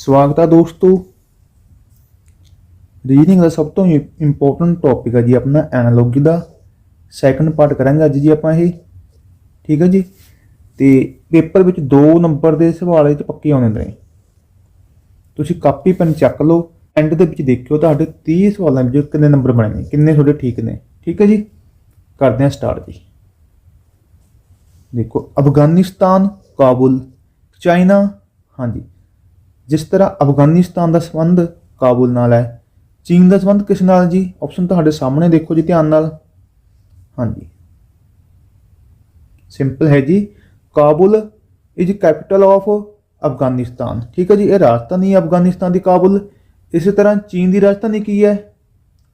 ਸਵਾਗਤ ਹੈ ਦੋਸਤੋ। ਰੀਡਿੰਗ ਦਾ ਸਭ ਤੋਂ ਇੰਪੋਰਟੈਂਟ ਟੌਪਿਕ ਹੈ ਜੀ ਆਪਣਾ ਐਨਾਲੋਗੀ ਦਾ। ਸੈਕੰਡ ਪਾਰਟ ਕਰਾਂਗੇ ਅੱਜ ਜੀ ਆਪਾਂ ਇਹ। ਠੀਕ ਹੈ ਜੀ? ਤੇ ਪੇਪਰ ਵਿੱਚ 2 ਨੰਬਰ ਦੇ ਸਵਾਲ ਇਹ 'ਚ ਪੱਕੇ ਆਉਂਦੇ ਨੇ। ਤੁਸੀਂ ਕਾਪੀ ਪੈਨ ਚੱਕ ਲਓ ਐਂਡ ਦੇ ਵਿੱਚ ਦੇਖਿਓ ਤੁਹਾਡੇ 30 ਸਵਾਲਾਂ ਵਿੱਚ ਕਿੰਨੇ ਨੰਬਰ ਬਣੇ ਨੇ, ਕਿੰਨੇ ਤੁਹਾਡੇ ਠੀਕ ਨੇ। ਠੀਕ ਹੈ ਜੀ? ਕਰਦੇ ਹਾਂ ਸਟਾਰਟ ਜੀ। ਦੇਖੋ, ਅਫਗਾਨਿਸਤਾਨ, ਕਾਬੁਲ, ਚਾਈਨਾ, ਹਾਂਜੀ। ਜਿਸ ਤਰ੍ਹਾਂ ਅਫਗਾਨਿਸਤਾਨ ਦਾ ਸੰਬੰਧ ਕਾਬੁਲ ਨਾਲ ਹੈ, ਚੀਨ ਦਾ ਸੰਬੰਧ ਕਿਸ ਨਾਲ ਜੀ? ਆਪਸ਼ਨ ਤੁਹਾਡੇ ਸਾਹਮਣੇ ਦੇਖੋ ਜੀ ਧਿਆਨ ਨਾਲ। ਹਾਂਜੀ। ਸਿੰਪਲ ਹੈ ਜੀ। Kabul is capital of Afghanistan. ਠੀਕ ਹੈ ਜੀ, ਇਹ ਰਾਜਧਾਨੀ ਹੈ ਅਫਗਾਨਿਸਤਾਨ ਦੀ ਕਾਬੁਲ। ਇਸੇ ਤਰ੍ਹਾਂ ਚੀਨ ਦੀ ਰਾਜਧਾਨੀ ਕੀ ਹੈ?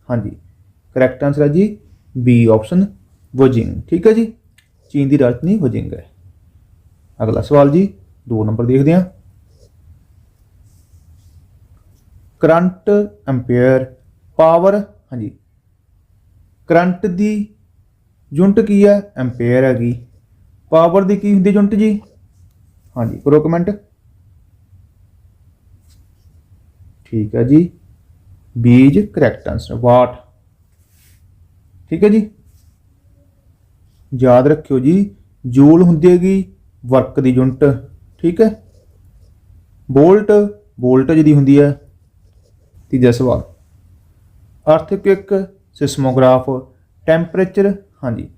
ਹਾਂਜੀ। ਕਰੈਕਟ ਆਨਸਰ ਹੈ ਜੀ ਬੀ ਆਪਸ਼ਨ ਵੋਜਿੰਗ। ਠੀਕ ਹੈ ਜੀ। ਚੀਨ ਦੀ ਰਾਜਧਾਨੀ ਵੋਜਿੰਗ ਹੈ। ਅਗਲਾ ਸਵਾਲ ਜੀ 2 ਨੰਬਰ ਦੇਖਦੇ ਹਾਂ। ਕਰੰਟ ਐਂਪੀਅਰ, ਪਾਵਰ, ਹਾਂਜੀ। ਕਰੰਟ ਦੀ ਯੂਨਿਟ ਕੀ ਹੈ? ਐਂਪੀਅਰ ਹੈਗੀ। ਪਾਵਰ ਦੀ ਕੀ ਹੁੰਦੀ ਯੂਨਿਟ ਜੀ? ਹਾਂਜੀ ਕਰੋ ਕਮੈਂਟ ਠੀਕ ਹੈ ਜੀ। ਬੀਜ ਕਰੈਕਟ ਆਨਸਰ ਵਾਟ। ਠੀਕ ਹੈ ਜੀ। ਯਾਦ ਰੱਖਿਓ ਜੀ, ਜੂਲ ਹੁੰਦੀ ਹੈਗੀ ਵਰਕ ਦੀ ਯੂਨਿਟ, ਠੀਕ ਹੈ। ਵੋਲਟ, ਵੋਲਟੇਜ ਦੀ ਹੁੰਦੀ ਹੈ। ਤੀਜਾ ਸਵਾਲ। ਅਰਥਕਵਿਕ ਸਿਸਮੋਗ੍ਰਾਫ ਟੈਂਪਰੇਚਰ, ਹਾਂਜੀ।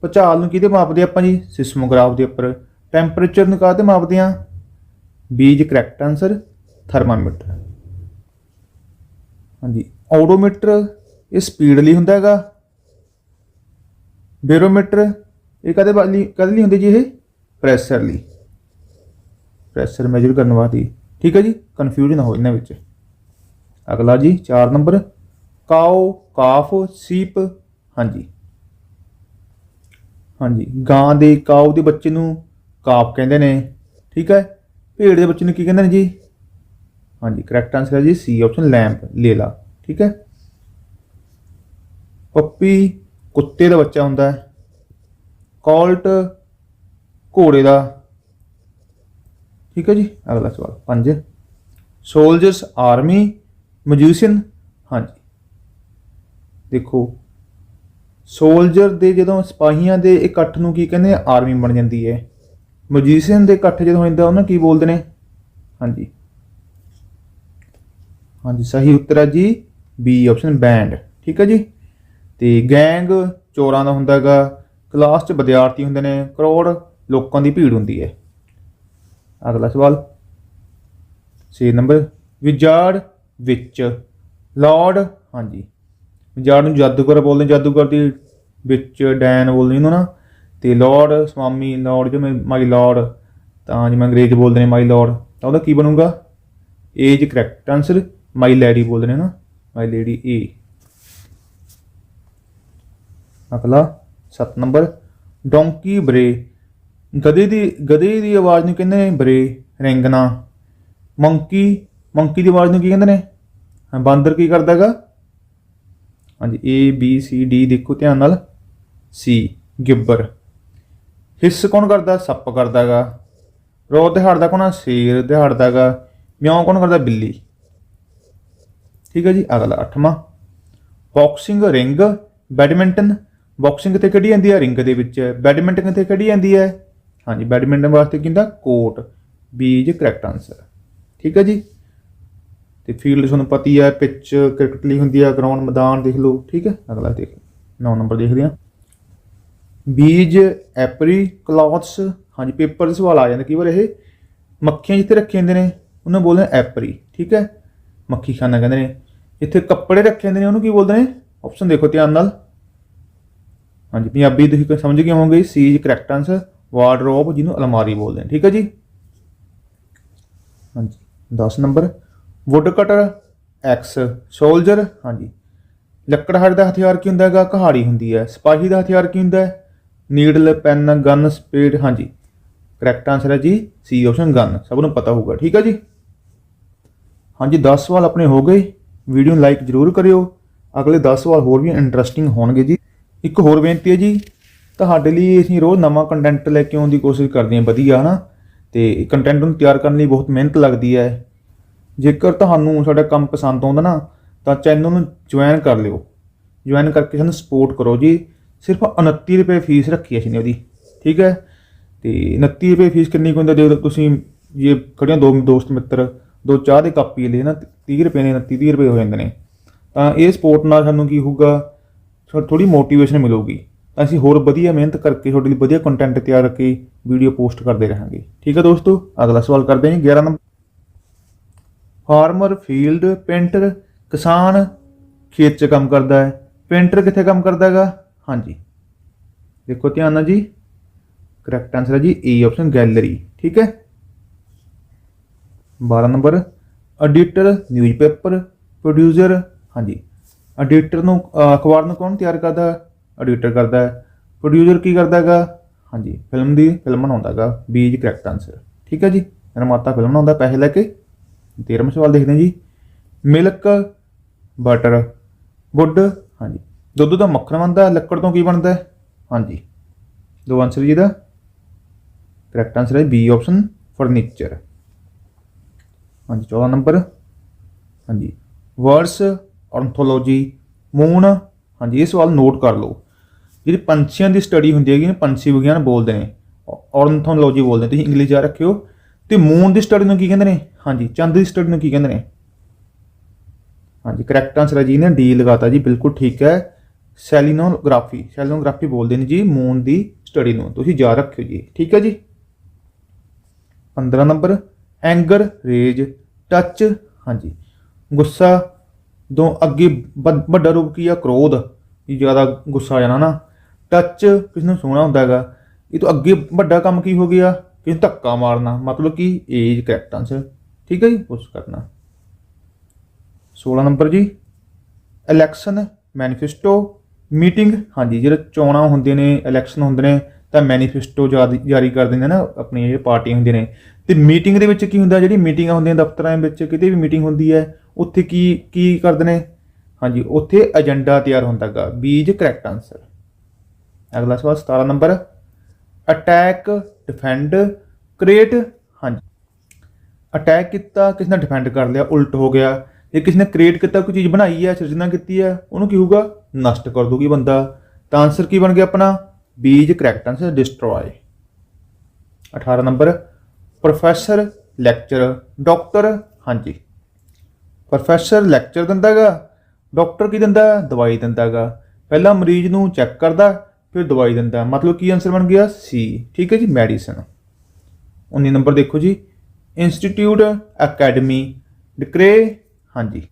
ਭੂਚਾਲ ਨੂੰ ਕਿਹਦੇ ਮਾਪਦੇ ਆਪਾਂ ਜੀ? ਸਿਸਮੋਗ੍ਰਾਫ ਦੇ ਉੱਪਰ। ਟੈਂਪਰੇਚਰ ਨੂੰ ਕਾਹਦੇ ਮਾਪਦੇ ਆ? ਬੀਜ ਕਰੈਕਟ ਆਨਸਰ, ਥਰਮਾਮੀਟਰ। ਹਾਂਜੀ ਆਡੋਮੀਟਰ ਇਹ ਸਪੀਡ ਲਈ ਹੁੰਦਾ ਹੈਗਾ। ਬੇਰੋਮੀਟਰ ਇਹ ਕਦੇ ਲਈ ਕਦੇ ਲਈ ਹੁੰਦੇ ਜੀ ਇਹ? ਪ੍ਰੈਸ਼ਰ ਲਈ। ਪ੍ਰੈਸ਼ਰ ਮੈਜ਼ਰ ਕਰਨ ਵਾਸਤੇ। ਠੀਕ ਹੈ ਜੀ? ਕਨਫਿਊਜ਼ ਨਾ ਹੋ ਇਹਨਾਂ ਵਿੱਚ। ਅਗਲਾ ਜੀ 4 ਨੰਬਰ। ਕਾਓ, ਕਾਫ, ਸੀਪ। ਹਾਂਜੀ। ਹਾਂਜੀ, ਗਾਂ ਦੇ ਕਾਓ ਦੇ ਬੱਚੇ ਨੂੰ ਕਾਫ ਕਹਿੰਦੇ ਨੇ। ਠੀਕ ਹੈ? ਭੇਡ ਦੇ ਬੱਚੇ ਨੂੰ ਕੀ ਕਹਿੰਦੇ ਨੇ ਜੀ? ਹਾਂਜੀ ਕਰੈਕਟ ਆਨਸਰ ਹੈ ਜੀ ਸੀ ਆਪਸ਼ਨ ਲੈਂਪ ਲੇਲਾ। ਠੀਕ ਹੈ? ਪੱਪੀ, ਕੁੱਤੇ ਦਾ ਬੱਚਾ ਹੁੰਦਾ ਹੈ। ਕੋਲਟ, ਘੋੜੇ ਦਾ। ਠੀਕ ਹੈ ਜੀ? ਅਗਲਾ ਸਵਾਲ 5 ਸੋਲਜਰਸ ਆਰਮੀ ਮੈਜੂਸੀਅਨ? ਹਾਂਜੀ। ਦੇਖੋ, ਸੋਲਜਰ ਦੇ ਜਦੋਂ ਸਿਪਾਹੀਆਂ ਦੇ ਇਕੱਠ ਨੂੰ ਕੀ ਕਹਿੰਦੇ ਆ? ਆਰਮੀ ਬਣ ਜਾਂਦੀ ਹੈ। ਮੈਜੂਸੀਅਨ ਦੇ ਇਕੱਠ ਜਦੋਂ ਹੁੰਦਾ ਉਹਨਾਂ ਕੀ ਬੋਲਦੇ ਨੇ? ਹਾਂਜੀ। ਹਾਂਜੀ, ਸਹੀ ਉੱਤਰ ਹੈ ਜੀ। ਬੀ ਆਪਸ਼ਨ ਬੈਂਡ ਠੀਕ ਹੈ ਜੀ? ਤੇ ਗੈਂਗ ਚੋਰਾਂ ਦਾ ਹੁੰਦਾ ਹੈਗਾ ਕਲਾਸ 'ਚ ਵਿਦਿਆਰਥੀ ਹੁੰਦੇ ਨੇ, ਕਰੋੜ ਲੋਕਾਂ ਦੀ ਭੀੜ ਹੁੰਦੀ ਹੈ। ਅਗਲਾ ਸਵਾਲ। 6 ਨੰਬਰ ਵਿਜਾਰਡ ਵਿੱਚ। ਲਾਰਡ, ਹਾਂਜੀ। ਵਿਜਾਰਡ ਨੂੰ ਜਾਦੂਗਰ ਬੋਲਦੇ ਜਾਦੂਗਰ ਦੀ ਵਿੱਚ ਡੈਨ ਬੋਲਦੇ ਨੇ ਨਾ। ਤੇ ਲਾਰਡ, ਸਵਾਮੀ ਲਾਰਡ ਜਿਵੇਂ ਮਾਈ ਲਾਰਡ, ਤਾਂ ਜਿਵੇਂ ਅੰਗਰੇਜ਼ ਬੋਲਦੇ ਨੇ ਮਾਈ ਲਾਰਡ, ਤਾਂ ਉਹਦਾ ਕੀ ਬਣੂਗਾ? A is correct answer my lady ਬੋਲਦੇ ਨੇ ਨਾ, ਮਾਈ ਲੇਡੀ ਏ ਅਗਲਾ 7 ਨੰਬਰ। ਡੋਂਕੀ ਬਰੇ। ਗਧੇ ਦੀ ਗਧੇ ਦੀ ਆਵਾਜ਼ ਨੂੰ ਕਹਿੰਦੇ ਨੇ ਬਰੇ, ਰਿੰਗਣਾ। ਮੰਕੀ ਮੰਕੀ ਦੀ ਆਵਾਜ਼ ਨੂੰ ਕੀ ਕਹਿੰਦੇ ਨੇ? ਹਾਂ, ਬਾਂਦਰ ਕੀ ਕਰਦਾ ਹੈਗਾ? ਹਾਂਜੀ ਏ ਬੀ ਸੀ ਡੀ ਦੇਖੋ ਧਿਆਨ ਨਾਲ। ਸੀ ਗਿੱਬਰ। ਹਿੱਸ ਕੌਣ ਕਰਦਾ? ਸੱਪ ਕਰਦਾ ਹੈਗਾ। ਰੋ ਦਿਹਾੜਦਾ ਕੌਣ ਆ? ਸ਼ੇਰ ਦਿਹਾੜਦਾ ਹੈਗਾ। ਮਿਆਉ ਕੌਣ ਕਰਦਾ? ਬਿੱਲੀ। ਠੀਕ ਹੈ ਜੀ, ਅਗਲਾ 8ਵਾਂ ਬਾਕਸਿੰਗ ਰਿੰਗ ਬੈਡਮਿੰਟਨ ਬਾਕਸਿੰਗ ਤੇ ਖੇਡੀ ਜਾਂਦੀ ਹੈ? ਰਿੰਗ ਦੇ ਵਿੱਚ। ਬੈਡਮਿੰਟਨ ਤੇ ਖੇਡੀ ਜਾਂਦੀ ਹੈ? ਹਾਂਜੀ ਬੈਡਮਿੰਟਨ ਵਾਸਤੇ ਕਹਿੰਦਾ ਕੋਰਟ ਇਜ ਕਰੈਕਟ ਆਨਸਰ ਠੀਕ ਹੈ ਜੀ। ਤੇ ਫੀਲਡ ਤੁਹਾਨੂੰ ਪਤੀ ਹੈ ਪਿੱਚ ਕ੍ਰਿਕਟ ਲਈ ਹੁੰਦੀ ਹੈ ਗਰਾਊਂਡ ਮੈਦਾਨ ਦੇਖ ਲਓ, ਠੀਕ ਹੈ? ਅਗਲਾ ਦੇਖ 9 ਨੰਬਰ ਦੇਖਦੇ ਹਾਂ। ਬੀਜ, ਐਪਰੀ, ਕਲੌਥਸ, ਹਾਂਜੀ, ਪੇਪਰ ਦੇ ਸਵਾਲ ਆ ਜਾਂਦੇ ਕਈ ਵਾਰ ਇਹ। ਮੱਖੀਆਂ ਜਿੱਥੇ ਰੱਖੇ ਹੁੰਦੇ ਨੇ, ਉਹਨੂੰ ਬੋਲਦੇ ਨੇ ਐਪਰੀ, ਠੀਕ ਹੈ? ਮੱਖੀ ਖਾਨਾ ਕਹਿੰਦੇ ਨੇ। ਇੱਥੇ ਕੱਪੜੇ ਰੱਖੇ ਹੁੰਦੇ ਨੇ, ਉਹਨੂੰ ਕੀ ਬੋਲਦੇ ਨੇ? ਆਪਸ਼ਨ ਦੇਖੋ ਧਿਆਨ ਨਾਲ। ਹਾਂਜੀ, ਪੰਜਾਬੀ ਤੁਸੀਂ ਸਮਝ ਗਏ ਹੋਵੋਗੇ C is correct answer wardrobe ਜਿਹਨੂੰ ਅਲਮਾਰੀ ਬੋਲਦੇ ਨੇ, ਠੀਕ ਹੈ ਜੀ? ਹਾਂਜੀ 10 number. Wood cutter axe soldier, ਹਾਂਜੀ। ਲੱਕੜਹਾੜ ਦਾ ਹਥਿਆਰ ਕੀ ਹੁੰਦਾ ਹੈਗਾ? ਕਹਾੜੀ ਹੁੰਦੀ ਹੈ। ਸਿਪਾਹੀ ਦਾ ਹਥਿਆਰ ਕੀ ਹੁੰਦਾ ਹੈ? ਨੀਡਲ, ਪੈਨ, ਗਨ, ਸਪੀਡ, ਹਾਂਜੀ। ਕਰੈਕਟ ਆਨਸਰ ਹੈ ਜੀ ਸੀ ਆਪਸ਼ਨ ਗਨ। ਸਭ ਨੂੰ ਪਤਾ ਹੋਊਗਾ, ਠੀਕ ਹੈ ਜੀ? ਹਾਂਜੀ 10 ਸਵਾਲ ਆਪਣੇ ਹੋ ਗਏ। ਵੀਡੀਓ ਨੂੰ ਲਾਈਕ ਜ਼ਰੂਰ ਕਰਿਓ। ਅਗਲੇ 10 ਸਵਾਲ ਹੋਰ ਵੀ ਇੰਟਰਸਟਿੰਗ ਹੋਣਗੇ ਜੀ। ਇੱਕ ਹੋਰ ਬੇਨਤੀ ਹੈ ਜੀ, ਤੁਹਾਡੇ ਲਈ ਅਸੀਂ ਰੋਜ਼ ਨਵਾਂ ਕੰਟੈਂਟ ਲੈ ਕੇ ਆਉਣ ਦੀ ਕੋਸ਼ਿਸ਼ ਕਰਦੇ ਹਾਂ, ਵਧੀਆ, ਹਨਾ? ਤੇ ਕੰਟੈਂਟ ਨੂੰ ਤਿਆਰ ਕਰਨ ਲਈ ਬਹੁਤ ਮਿਹਨਤ ਲੱਗਦੀ ਹੈ। ਜੇਕਰ ਤੁਹਾਨੂੰ ਸਾਡਾ ਕੰਮ ਪਸੰਦ ਆਉਂਦਾ ਨਾ, ਤਾਂ ਚੈਨਲ ਨੂੰ ਜੁਆਇਨ ਕਰ ਲਿਓ। ਜੁਆਇਨ ਕਰਕੇ ਸਾਨੂੰ ਸਪੋਰਟ ਕਰੋ ਜੀ। ਸਿਰਫ 29 ਰੁਪਏ ਫੀਸ ਰੱਖੀ ਹੈ ਅਸੀਂ ਨੇ ਉਹਦੀ ਠੀਕ ਹੈ? ਤੇ 29 ਰੁਪਏ ਫੀਸ ਕਿੰਨੀ ਕੁ ਹੁੰਦਾ ਜੇ ਤੁਸੀਂ ਜੇ ਖੜਿਆ ਦੋ ਦੋਸਤ ਮਿੱਤਰ, ਦੋ ਚਾਹ ਦੇ ਕੱਪ ਪੀ ਲਏ ਨਾ 30 ਰੁਪਏ ਨੇ 29 30 ਰੁਪਏ ਹੋ ਜਾਂਦੇ ਨੇ। ਤਾਂ ਇਹ ਸਪੋਰਟ ਨਾਲ ਸਾਨੂੰ ਕੀ ਹੋਊਗਾ? ਥੋੜੀ ਮੋਟੀਵੇਸ਼ਨ ਮਿਲੂਗੀ। ਤਾਂ ਅਸੀਂ ਹੋਰ ਵਧੀਆ ਮਿਹਨਤ ਕਰਕੇ ਤੁਹਾਡੇ ਲਈ ਵਧੀਆ ਕੰਟੈਂਟ ਤਿਆਰ ਕਰਕੇ ਵੀਡੀਓ ਪੋਸਟ ਕਰਦੇ ਰਹਾਂਗੇ। ਠੀਕ ਹੈ ਦੋਸਤੋ? ਅਗਲਾ ਸਵਾਲ ਕਰਦੇ ਹਾਂ ਜੀ 11 ਨੰਬਰ ਫਾਰਮਰ, ਫੀਲਡ, ਪੇਂਟਰ, ਕਿਸਾਨ ਖੇਤ 'ਚ ਕੰਮ ਕਰਦਾ ਹੈ। ਪੇਂਟਰ ਕਿੱਥੇ ਕੰਮ ਕਰਦਾ ਹੈਗਾ? ਹਾਂਜੀ। ਦੇਖੋ ਧਿਆਨ ਨਾਲ ਜੀ। ਕਰੈਕਟ ਆਨਸਰ ਹੈ ਜੀ ਏ ਆਪਸ਼ਨ ਗੈਲਰੀ ਠੀਕ ਹੈ? 12 ਨੰਬਰ ਐਡੀਟਰ ਨਿਊਜ਼ਪੇਪਰ ਪ੍ਰੋਡਿਊਸਰ ਹਾਂਜੀ। ਐਡੀਟਰ ਨੂੰ, ਅਖਬਾਰ ਨੂੰ ਕੌਣ ਤਿਆਰ ਕਰਦਾ? ਹੈ ਐਡੀਟਰ ਕਰਦਾ ਹੈ। ਪ੍ਰੋਡਿਊਸਰ ਕੀ ਕਰਦਾ ਹੈਗਾ? ਹਾਂਜੀ ਫਿਲਮ ਦੀ ਫਿਲਮ ਬਣਾਉਂਦਾ ਹੈਗਾ। ਬੀਜ ਕਰੈਕਟ ਆਨਸਰ ਠੀਕ ਹੈ ਜੀ? ਨਿਰਮਾਤਾ ਫਿਲਮ ਬਣਾਉਂਦਾ, ਪੈਸੇ ਲੈ ਕੇ। 13ਵਾਂ ਸਵਾਲ ਦੇਖਦੇ ਹਾਂ ਜੀ। ਮਿਲਕ, ਬਟਰ, ਗੁੱਡ, ਹਾਂਜੀ। ਦੁੱਧ ਦਾ ਮੱਖਣ ਬਣਦਾ, ਲੱਕੜ ਤੋਂ ਕੀ ਬਣਦਾ? ਹੈ ਹਾਂਜੀ। ਦੋ ਆਨਸਰ ਜੀ ਦਾ ਕਰੈਕਟ ਆਨਸਰ ਹੈ ਬੀ ਆਪਸ਼ਨ ਫਰਨੀਚਰ ਹਾਂਜੀ 14 ਨੰਬਰ ਹਾਂਜੀ। ਵਰਡਸ ਔਰਥੋਲੋਜੀ ਮੂਨ ਹਾਂਜੀ, ਇਹ ਸਵਾਲ ਨੋਟ ਕਰ ਲਓ। ਜਿਹੜੀ ਪੰਛੀਆਂ ਦੀ ਸਟੱਡੀ ਹੁੰਦੀ ਹੈਗੀ ਨਾ, ਪੰਛੀ ਵਿਗਿਆਨ ਬੋਲਦੇ ਨੇ। ਔਰਥੋਲੋਜੀ ਬੋਲਦੇ ਤੁਸੀਂ ਇੰਗਲਿਸ਼ ਜਾ ਰੱਖਿਓ। ਤੇ ਮੂਨ ਦੀ ਸਟੱਡੀ ਨੂੰ ਕੀ ਕਹਿੰਦੇ ਨੇ? ਹਾਂਜੀ, ਚੰਦ ਦੀ ਸਟੱਡੀ ਨੂੰ ਕੀ ਕਹਿੰਦੇ ਨੇ? ਹਾਂਜੀ ਕਰੈਕਟ ਆਨਸਰ ਹੈ ਜੀ ਨੇ ਡੀ ਲਗਾਤਾ ਜੀ, ਬਿਲਕੁਲ ਠੀਕ ਹੈ। ਸੈਲਿਨੋਗ੍ਰਾਫੀ ਸੈਲਿਨੋਗ੍ਰਾਫੀ ਬੋਲਦੇ ਨੇ ਜੀ ਮੂਨ ਦੀ ਸਟੱਡੀ ਨੂੰ, ਤੁਸੀਂ ਯਾਦ ਰੱਖਿਓ ਜੀ, ਠੀਕ ਹੈ ਜੀ। 15 ਨੰਬਰ ਐਂਗਰ ਰੇਜ ਟੱਚ ਹਾਂਜੀ। ਗੁੱਸਾ ਤੋਂ ਅੱਗੇ ਵ- ਵੱਡਾ ਰੂਪ ਕੀ ਆ? ਕ੍ਰੋਧ, ਇਹ ਜ਼ਿਆਦਾ ਗੁੱਸਾ ਆ ਜਾਣਾ ਨਾ। ਟੱਚ ਕਿਸ ਨੂੰ ਸੋਹਣਾ ਹੁੰਦਾ ਹੈਗਾ, ਇਹ ਤੋਂ ਅੱਗੇ ਵੱਡਾ ਕੰਮ ਕੀ ਹੋ ਗਿਆ? ਕਿਸ ਧੱਕਾ ਮਾਰਨਾ, ਮਤਲਬ ਕਿ ਏਜ ਕਰੈਕਟ ਆਨਸਰ ਠੀਕ ਹੈ ਜੀ? ਉਸ ਕਰਨਾ। 16 ਨੰਬਰ ਜੀ। ਇਲੈਕਸ਼ਨ ਮੈਨੀਫੈਸਟੋ ਮੀਟਿੰਗ ਹਾਂਜੀ, ਜਿਹੜੇ ਚੋਣਾਂ ਹੁੰਦੀਆਂ ਨੇ ਇਲੈਕਸ਼ਨ ਹੁੰਦੇ ਨੇ, ਤਾਂ ਮੈਨੀਫੈਸਟੋ ਜਾਰੀ ਜਾਰੀ ਕਰ ਦਿੰਦੇ ਨੇ ਨਾ, ਆਪਣੀਆਂ ਜਿਹੜੀਆਂ ਪਾਰਟੀਆਂ ਹੁੰਦੀਆਂ ਨੇ। ਤੇ ਮੀਟਿੰਗ ਦੇ ਵਿੱਚ ਕੀ ਹੁੰਦਾ ਜਿਹੜੀ ਮੀਟਿੰਗਾਂ ਹੁੰਦੀਆਂ ਦਫ਼ਤਰਾਂ ਵਿੱਚ, ਕਿਤੇ ਵੀ ਮੀਟਿੰਗ ਹੁੰਦੀ ਹੈ, ਉੱਥੇ ਕੀ ਕੀ ਕਰਦੇ ਨੇ? ਹਾਂਜੀ, ਉੱਥੇ ਏਜੰਡਾ ਤਿਆਰ ਹੁੰਦਾਗਾ ਬੀਜ ਕਰੈਕਟ ਆਨਸਰ ਅਗਲਾ ਸਵਾਲ 17 ਨੰਬਰ। ਅਟੈਕ ਡਿਫੈਂਡ ਕ੍ਰੀਏਟ ਹਾਂਜੀ। ਅਟੈਕ ਕੀਤਾ, ਕਿਸ ਨੇ ਡਿਫੈਂਡ ਕਰ ਲਿਆ? ਉਲਟ ਹੋ ਗਿਆ। ਜੇ ਕਿਸ ਨੇ ਕ੍ਰੀਏਟ ਕੀਤਾ? ਕੋਈ ਚੀਜ਼ ਬਣਾਈ ਹੈ, ਸਿਰਜਣਾ ਕੀਤੀ ਹੈ, ਉਹਨੂੰ ਕੀ ਹੋਊਗਾ? ਨਸ਼ਟ ਕਰ ਦੂਗੀ ਬੰਦਾ। ਤਾਂ ਆਨਸਰ ਕੀ ਬਣ ਗਿਆ ਆਪਣਾ? B is correct answer destroy 18 number professor lecture doctor ਹਾਂਜੀ। ਪ੍ਰੋਫੈਸਰ ਲੈਕਚਰ ਦਿੰਦਾਗਾ ਡਾਕਟਰ ਕੀ ਦਿੰਦਾ? ਹੈ? ਦਵਾਈ ਦਿੰਦਾਗਾ ਪਹਿਲਾਂ ਮਰੀਜ਼ ਨੂੰ ਚੈੱਕ ਕਰਦਾ। ਫਿਰ ਦਵਾਈ ਦਿੰਦਾ। ਮਤਲਬ ਕੀ ਆਨਸਰ ਬਣ ਗਿਆ? ਸੀ ਠੀਕ ਹੈ ਜੀ ਮੈਡੀਸਨ 19 ਨੰਬਰ ਦੇਖੋ ਜੀ। ਇੰਸਟੀਟਿਊਟ ਅਕੈਡਮੀ ਡਿਕਰੇ ਹਾਂਜੀ।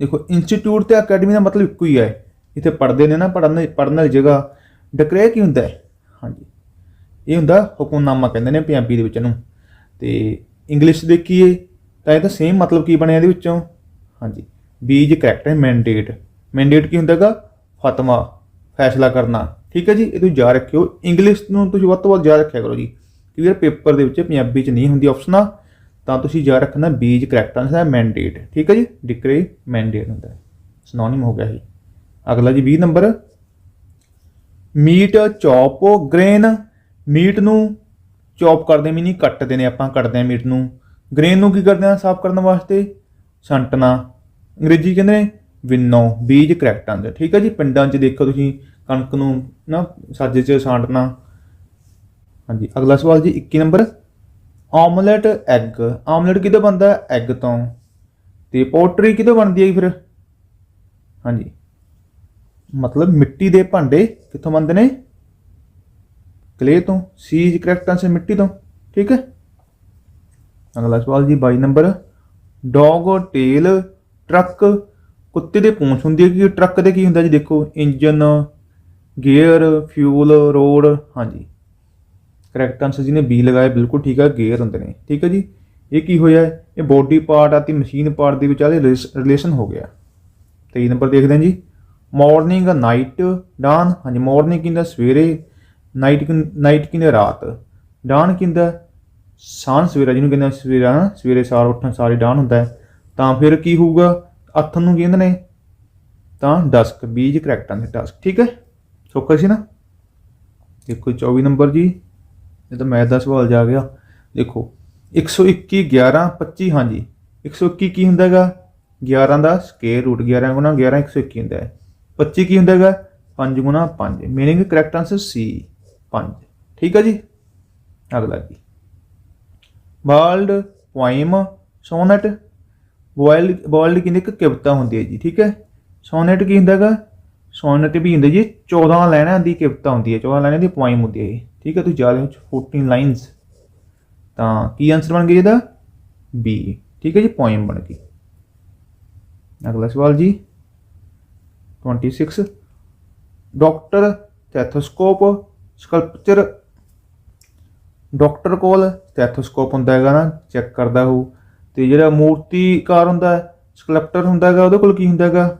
ਦੇਖੋ ਇੰਸਟੀਟਿਊਟ ਤੇ ਅਕੈਡਮੀ ਦਾ ਮਤਲਬ ਇੱਕੋ ਹੀ ਹੈ। ਇੱਥੇ ਪੜ੍ਹਦੇ ਨੇ ਨਾ, ਪੜ੍ਹਨ ਪੜ੍ਹਨ ਵਾਲੀ ਜਗ੍ਹਾ। ਡਿਕਰੇ ਕੀ ਹੁੰਦਾ ਹੈ? ਹਾਂਜੀ। ਇਹ ਹੁੰਦਾ ਹੁਕਮਨਾਮਾ ਕਹਿੰਦੇ ਨੇ ਪੰਜਾਬੀ ਦੇ ਵਿੱਚ ਇਹਨੂੰ। ਤੇ ਇੰਗਲਿਸ਼ ਦੇਖੀਏ, ਤਾਂ ਇਹ ਤਾਂ ਸੇਮ ਮਤਲਬ ਕੀ ਬਣਿਆ ਇਹਦੇ ਵਿੱਚੋਂ? ਹਾਂਜੀ। ਬੀਜ ਕਰੈਕਟ ਹੈ ਮੈਂਡੇਟ ਮੈਂਡੇਟ ਕੀ ਹੁੰਦਾਗਾ? ਫਤਵਾ। ਫੈਸਲਾ ਕਰਨਾ। ਠੀਕ ਹੈ ਜੀ? ਇਹ ਤੁਸੀਂ ਯਾਦ ਰੱਖਿਓ ਇੰਗਲਿਸ਼ ਨੂੰ ਤੁਸੀਂ ਵੱਧ ਤੋਂ ਵੱਧ ਯਾਦ ਰੱਖਿਆ ਕਰੋ ਜੀ। ਕਿਉਂਕਿ ਪੇਪਰ ਦੇ ਵਿੱਚ ਪੰਜਾਬੀ ਚ ਨਹੀਂ ਹੁੰਦੀ ਆਪਸ਼ਨਾਂ ਤਾਂ ਤੁਸੀਂ ਯਾਦ ਰੱਖਣਾ ਬੀਜ ਕਰੈਕਟ ਆਨਸਰ ਹੈ ਮੈਂਡੇਟ ਠੀਕ ਹੈ ਜੀ? ਡਿਕਰੇ ਮੈਂਡੇਟ ਹੁੰਦਾ ਹੈ। ਸਿਨੋਨਿਮ ਹੋ ਗਿਆ ਇਹ। ਅਗਲਾ ਜੀ 20 number. Meat chop grain meat ਨੂੰ ਚੌਪ ਕਰਦੇ ਵੀ ਕੱਟਦੇ ਨੇ ਆਪਾਂ, ਕੱਟਦੇ ਆ ਮੀਟ ਨੂੰ। ਗ੍ਰੇਨ ਨੂੰ ਕੀ ਕਰਦੇ ਆ ਸਾਫ਼ ਕਰਨ ਵਾਸਤੇ। ਛੰਟਣਾ ਅੰਗਰੇਜ਼ੀ ਕਹਿੰਦੇ ਨੇ ਵਿਨੋ ਬੀਜ ਕਰੈਕਟ ਆਂਦੇ ਠੀਕ ਹੈ ਜੀ? ਪਿੰਡਾਂ 'ਚ ਦੇਖੋ ਤੁਸੀਂ, ਕਣਕ ਨੂੰ ਨਾ ਸਾਜੇ 'ਚ ਛਾਂਟਣਾ ਹਾਂਜੀ, ਅਗਲਾ ਸਵਾਲ ਜੀ 21 ਨੰਬਰ। Omelette egg. ਆਮਲੇਟ ਕਿਹਦਾ ਬਣਦਾ ਐਗ ਤੋਂ। ਤੇ ਪੋਟਰੀ ਕਿਦੋਂ ਬਣਦੀ ਹੈ ਜੀ ਫਿਰ? ਹਾਂਜੀ। ਮਤਲਬ ਮਿੱਟੀ ਦੇ ਭਾਂਡੇ ਕਿੱਥੋਂ ਬਣਦੇ ਨੇ? ਕਲੇ ਤੋਂ ਸੀ ਇਜ਼ ਕਰੈਕਟ ਆਨਸਰ ਮਿੱਟੀ ਤੋਂ। ਠੀਕ ਹੈ? ਅਗਲਾ ਸਵਾਲ ਜੀ 22 ਨੰਬਰ। ਡੌਗ ਟੇਲ, ਟਰੱਕ ਕੁੱਤੇ ਦੇ ਪੂੰਛ ਹੁੰਦੀ ਹੈ ਕਿ ਟਰੱਕ ਦੇ ਕੀ ਹੁੰਦਾ ਜੀ? ਦੇਖੋ, ਇੰਜਨ, ਗੇਅਰ, ਫਿਊਲ, ਰੋਡ, ਹਾਂਜੀ। ਕਰੈਕਟ ਆਨਸਰ ਜੀ ਨੇ ਬੀ ਲਗਾਇਆ ਬਿਲਕੁਲ ਠੀਕ ਹੈ ਗੇਅਰ ਹੁੰਦੇ ਨੇ। ਠੀਕ ਹੈ ਜੀ? ਇਹ ਕੀ ਹੋਇਆ? ਇਹ ਬੋਡੀ ਪਾਰਟ ਅਤੇ ਮਸ਼ੀਨ ਪਾਰਟ ਦੇ ਵਿਚਾਲੇ ਰਿਲੇਸ਼ਨ ਹੋ ਗਿਆ। 23 ਨੰਬਰ ਦੇਖਦੇ ਹਾਂ ਜੀ। ਮਾਰਨਿੰਗ ਨਾਈਟ ਡਾਨ ਹਾਂਜੀ ਮਾਰਨਿੰਗ ਕਿੰਦਾ ਸਵੇਰੇ ਨਾਈਟ ਨਾਈਟ ਕਿੰਦਾ ਰਾਤ। ਡਾਨ ਕਿੰਦਾ ਸਾਂਝ ਸਵੇਰਾ, ਜਿਹਨੂੰ ਕਹਿੰਦੇ ਆ ਸਵੇਰਾ, ਸਵੇਰੇ ਸਾਰ ਉੱਠਣ, ਸਾਰੇ ਡਾਨ ਹੁੰਦਾ ਤਾਂ ਫਿਰ ਕੀ ਹੋਊਗਾ? ਅੱਥਨ ਨੂੰ ਕੀ ਕਹਿੰਦੇ ਨੇ? ਤਾਂ ਡਸਕ, ਬੀਜ ਕਰੈਕਟ ਆਂਦੇ ਡਸਕ, ਠੀਕ ਹੈ? ਸੌਖਾ ਸੀ ਨਾ? ਦੇਖੋ 24 ਨੰਬਰ ਜੀ, ਇਹ ਤਾਂ ਮੈਥ ਦਾ ਸਵਾਲ ਜਾ ਗਿਆ। ਦੇਖੋ 121 11 25 ਹਾਂਜੀ। 121 ਕੀ ਹੁੰਦਾ ਹੈਗਾ? 11 ਦਾ ਸਕੁਅਰ ਰੂਟ 11 ਗੁਣਾ 11 121 ਹੁੰਦਾ ਹੈ। 25 ਕੀ ਹੁੰਦਾ ਹੈਗਾ? 5 ਗੁਣਾ 5 ਮੀਨਿੰਗ ਕਰੈਕਟ ਆਨਸਰ ਸੀ 5 ਠੀਕ ਹੈ ਜੀ? ਅਗਲਾ ਜੀ। ਵਾਲਡ ਪੋਇਮ ਸੋਨਟ ਵਰਲਡ ਵਰਲਡ ਕਿੰਨੀ ਇੱਕ ਕਵਿਤਾ ਹੁੰਦੀ ਹੈ ਜੀ, ਠੀਕ ਹੈ? ਸੋਨੇਟ ਕੀ ਹੁੰਦਾ ਹੈਗਾ ਸੋਨਟ ਵੀ ਹੁੰਦਾ ਜੀ 14 ਲਾਈਨਾਂ ਦੀ ਕਵਿਤਾ ਹੁੰਦੀ ਹੈ 14 ਲਾਈਨਾਂ ਦੀ ਪੋਇਮ ਹੁੰਦੀ ਹੈ ਇਹ, ਠੀਕ ਹੈ? ਤੁਸੀਂ ਜਾ ਰਹੇ ਹੋ 14 ਲਾਈਨਸ ਤਾਂ ਕੀ ਆਨਸਰ ਬਣ ਗਿਆ ਇਹਦਾ? ਬੀ ਠੀਕ ਹੈ ਜੀ ਪੋਇਮ ਬਣ ਗਈ। ਅਗਲਾ ਸਵਾਲ ਜੀ। 26 ਡਾਕਟਰ ਸਟੈਥੋਸਕੋਪ ਸਕਲਪਚਰ ਡਾਕਟਰ ਕੋਲ ਸਟੈਥੋਸਕੋਪ ਹੁੰਦਾ ਹੈਗਾ ਨਾ ਚੈੱਕ ਕਰਦਾ ਉਹ ਤੇ ਜਿਹੜਾ ਮੂਰਤੀਕਾਰ ਹੁੰਦਾ ਸਕਲਪਟਰ ਹੁੰਦਾ ਹੈਗਾ, ਉਹਦੇ ਕੋਲ ਕੀ ਹੁੰਦਾ ਹੈਗਾ?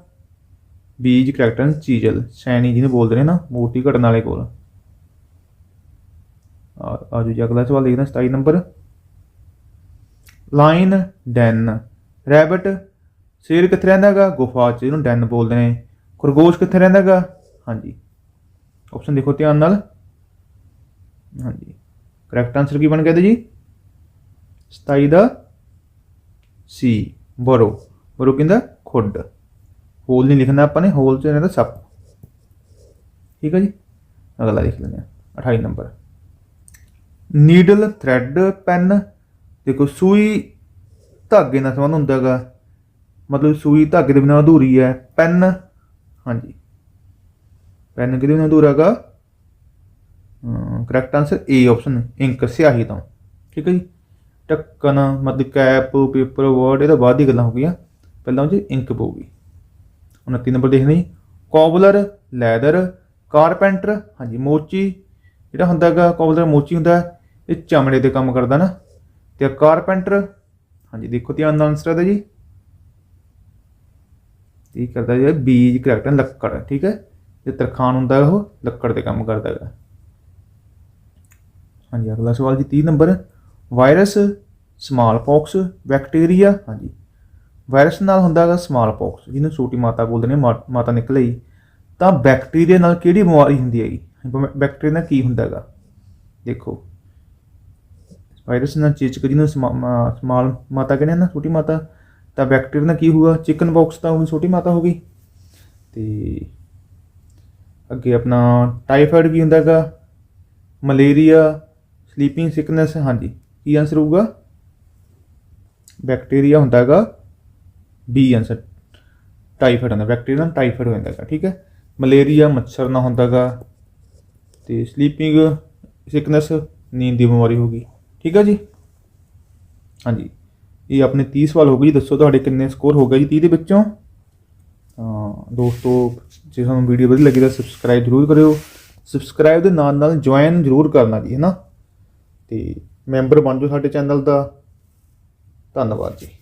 ਬੀਜ ਕਰੈਕਟਰ ਚੀਜ਼ਲ, ਸੈਣੀ ਜਿਹਨੂੰ ਬੋਲਦੇ ਨੇ ਨਾ, ਮੂਰਤੀ ਘੜਨ ਵਾਲੇ ਕੋਲ। ਆ ਆਜੋ ਜੀ, ਅਗਲਾ ਸਵਾਲ ਦੇਖਦੇ ਹਾਂ 27 ਨੰਬਰ। Line Dan. ਰੈਬਟ, ਸ਼ੇਰ ਕਿੱਥੇ ਰਹਿੰਦਾ ਹੈਗਾ? ਗੁਫਾ 'ਚ ਇਹਨੂੰ ਡੈਨ ਬੋਲਦੇ ਨੇ। ਖਰਗੋਸ਼ ਕਿੱਥੇ ਰਹਿੰਦਾ ਹੈਗਾ? ਹਾਂਜੀ। ਆਪਸ਼ਨ ਦੇਖੋ ਧਿਆਨ ਨਾਲ। ਹਾਂਜੀ। ਕਰੈਕਟ ਆਨਸਰ ਕੀ ਬਣ ਗਿਆ ਇਹਦਾ ਜੀ? 27 ਦਾ ਸੀ ਬਰੋ ਬਰੋ ਕਹਿੰਦਾ? ਖੁੱਡ। ਹੋਲ ਨਹੀਂ ਲਿਖਣਾ ਆਪਾਂ ਨੇ ਹੋਲ 'ਚ ਇਹਦਾ ਸੱਪ। ਠੀਕ ਹੈ ਜੀ? ਅਗਲਾ ਲਿਖ ਲੈਂਦੇ ਹਾਂ। 28 ਨੰਬਰ। ਨੀਡਲ ਥ੍ਰੈਡ ਪੈਨ ਦੇਖੋ, ਸੂਈ ਧਾਗੇ ਨਾਲ ਸੰਬੰਧ ਹੁੰਦਾ ਹੈਗਾ। ਮਤਲਬ ਸੂਈ ਧਾਗੇ ਦੇ ਬਿਨਾਂ ਅਧੂਰੀ ਹੈ। ਪੈਨ ਹਾਂਜੀ। ਪੈਨ ਕਿਹਦੇ ਬਿਨਾਂ ਅਧੂਰਾ ਹੈਗਾ? Correct answer A option ink ਸਿਆਹੀ ਤੋਂ। ਠੀਕ ਹੈ ਜੀ? ਢੱਕਣ ਮਤਲਬ ਕੈਪ, ਪੇਪਰ ਵਰਡ, ਇਹ ਤਾਂ ਬਾਅਦ ਦੀ ਗੱਲਾਂ ਹੋ ਗਈਆਂ। ਪਹਿਲਾਂ ਉਹ ਜੀ ਇੰਕ ਪਊਗੀ। 29 ਨੰਬਰ ਦੇਖਦੇ ਜੀ। ਕੋਬਲਰ, ਲੈਦਰ, ਕਾਰਪੈਂਟਰ, ਹਾਂਜੀ, ਮੋਚੀ। ਜਿਹੜਾ ਹੁੰਦਾ ਹੈਗਾ, ਕੋਬਲਰ, ਮੋਚੀ ਹੁੰਦਾ ਇਹ ਚਮੜੇ ਦੇ ਕੰਮ ਕਰਦਾ ਨਾ। ਤੇ ਕਾਰਪੈਂਟਰ, ਹਾਂਜੀ, ਦੇਖੋ ਧਿਆਨ ਨਾਲ ਆਨਸਰ ਹੈ ਜੀ। ਇਹ ਕਰਦਾ ਜੀ, ਬੀਜ, ਕਰੈਕਟ, ਲੱਕੜ, ਠੀਕ ਹੈ? ਤੇ ਤਰਖਾਨ ਹੁੰਦਾ ਉਹ, ਲੱਕੜ ਦੇ ਕੰਮ ਕਰਦਾ ਹੈਗਾ। ਹਾਂਜੀ, ਅਗਲਾ ਸਵਾਲ ਜੀ 30 number. Virus small pox bacteria ਹਾਂਜੀ। ਵਾਇਰਸ ਨਾਲ ਹੁੰਦਾ ਹੈਗਾ ਸਮਾਲ ਪੌਕਸ ਜਿਹਨੂੰ ਛੋਟੀ ਮਾਤਾ ਬੋਲਦੇ ਨੇ, ਮਾ- ਮਾਤਾ ਨਿਕਲਈ ਤਾਂ ਬੈਕਟੀਰੀਆ ਨਾਲ ਕਿਹੜੀ ਬਿਮਾਰੀ ਹੁੰਦੀ ਹੈਗੀ? ਬੈਕਟੀਰੀਆ ਨਾਲ ਕੀ ਹੁੰਦਾ ਹੈਗਾ? ਦੇਖੋ। ਵਾਇਰਸ ਨਾਲ ਚੇਚਕ ਜਿਹਨੂੰ ਸਮਾ- ਮਾ- ਸਮਾਲ ਮਾਤਾ ਕਹਿੰਦੇ ਆ ਨਾ, ਛੋਟੀ ਮਾਤਾ, ਤਾਂ ਬੈਕਟੀਰੀਆ ਨਾਲ ਕੀ ਹੋਊਗਾ? ਚਿਕਨ ਬਾਕਸ ਤਾਂ ਉਹ ਛੋਟੀ ਮਾਤਾ ਹੋ ਗਈ। ਤੇ ਅੱਗੇ ਆਪਣਾ ਟਾਈਫਾਇਡ ਕੀ ਹੁੰਦਾ ਹੈਗਾ ਮਲੇਰੀਆ ਸਲੀਪਿੰਗ ਸਿਕਨੈਸ ਹਾਂਜੀ। ਕੀ ਆਨਸਰ ਹੋਊਗਾ? ਬੈਕਟੀਰੀਆ ਹੁੰਦਾ ਹੈਗਾ ਬੀ ਆਨਸਰ ਟਾਈਫਾਇਡ ਹੁੰਦਾ ਬੈਕਟੀਰੀਆ ਨਾਲ ਟਾਈਫਾਇਡ ਹੋ ਜਾਂਦਾ ਹੈਗਾ, ਠੀਕ ਹੈ? ਮਲੇਰੀਆ ਮੱਛਰ ਨਾਲ ਹੁੰਦਾ ਹੈਗਾ, ਤੇ ਸਲੀਪਿੰਗ ਸਿਕਨੈਸ ਨੀਂਦ ਦੀ ਬਿਮਾਰੀ ਹੋਗੀ ਠੀਕ ਹੈ ਜੀ? ਹਾਂਜੀ, ਇਹ ਆਪਣੇ 30 ਸਵਾਲ ਹੋ ਗਏ ਜੀ, ਦੱਸੋ ਤੁਹਾਡੇ ਕਿੰਨੇ ਸਕੋਰ ਹੋ ਗਏ ਜੀ 30 ਦੇ ਵਿੱਚੋਂ? ਤਾਂ ਦੋਸਤੋ, ਜੇ ਤੁਹਾਨੂੰ ਵੀਡੀਓ ਵਧੀਆ ਲੱਗੀ ਤਾਂ ਸਬਸਕ੍ਰਾਈਬ ਜ਼ਰੂਰ ਕਰਿਓ ਸਬਸਕ੍ਰਾਈਬ ਦੇ ਨਾਲ ਨਾਲ ਜੁਆਇਨ ਜ਼ਰੂਰ ਕਰਨਾ ਜੀ, ਹੈ ਨਾ? ਤੇ ਮੈਂਬਰ ਬਣ ਜਾਓ ਸਾਡੇ ਚੈਨਲ ਦਾ। ਧੰਨਵਾਦ ਜੀ।